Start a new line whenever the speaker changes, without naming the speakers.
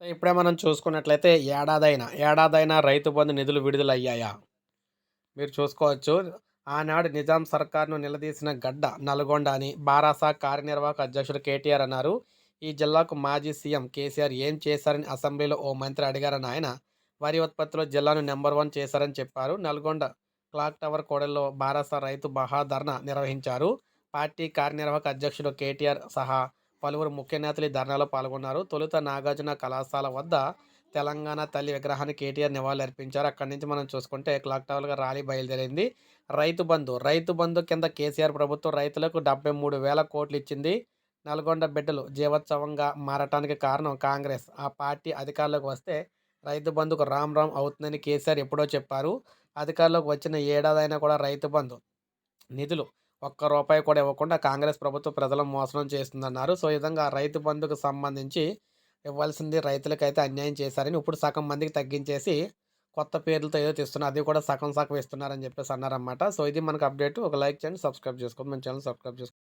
ఇప్పుడే మనం చూసుకున్నట్లయితే ఏడాదైనా ఏడాదైనా రైతు బంధు నిధులు విడుదలయ్యాయా? మీరు చూసుకోవచ్చు. ఆనాడు నిజాం సర్కార్ను నిలదీసిన గడ్డ నల్గొండ అని బారాసా కార్యనిర్వాహక అధ్యక్షుడు కేటీఆర్ అన్నారు. ఈ జిల్లాకు మాజీ సీఎం కేసీఆర్ ఏం చేశారని అసెంబ్లీలో ఓ మంత్రి అడిగారని ఆయన వరి ఉత్పత్తిలో జిల్లాను నెంబర్ వన్ చేశారని చెప్పారు. నల్గొండ క్లాక్ టవర్ కోడల్లో బారాసా రైతు బహాధరణ నిర్వహించారు. పార్టీ కార్యనిర్వాహక అధ్యక్షుడు కేటీఆర్ సహా పలువురు ముఖ్య నేతలు ఈ ధర్నాలో పాల్గొన్నారు. తొలుత నాగార్జున కళాశాల వద్ద తెలంగాణ తల్లి విగ్రహానికి కేటీఆర్ నివాళులర్పించారు. అక్కడి నుంచి మనం చూసుకుంటే క్లాక్ టవర్గా ర్యాలీ బయలుదేరింది. రైతు బంధు రైతు బంధు కింద కేసీఆర్ ప్రభుత్వం రైతులకు డెబ్బై మూడు వేల కోట్లు ఇచ్చింది. నల్గొండ బిడ్డలు జీవోత్సవంగా మారటానికి కారణం కాంగ్రెస్. ఆ పార్టీ అధికారంలోకి వస్తే రైతు బంధుకు రామ్ రామ్ అవుతుందని కేసీఆర్ ఎప్పుడో చెప్పారు. అధికారంలోకి వచ్చిన ఏడాదైనా కూడా రైతు బంధు నిధులు ఒక్క రూపాయి కూడా ఇవ్వకుండా కాంగ్రెస్ ప్రభుత్వం ప్రజలను మోసం చేస్తుందన్నారు. సో ఈ విధంగా రైతు బంధుకు సంబంధించి ఇవ్వాల్సింది రైతులకైతే అన్యాయం చేశారని ఇప్పుడు సగం మందికి తగ్గించేసి కొత్త పేర్లతో ఏదో తెస్తున్నారు అది కూడా సగం సగం ఇస్తున్నారని చెప్పేసి అన్నారన్నమాట. సో ఇది మనకు అప్డేట్. ఒక లైక్ చేయండి సబ్స్క్రైబ్ చేసుకోండి. మన ఛానల్ సబ్స్క్రైబ్ చేసుకోండి.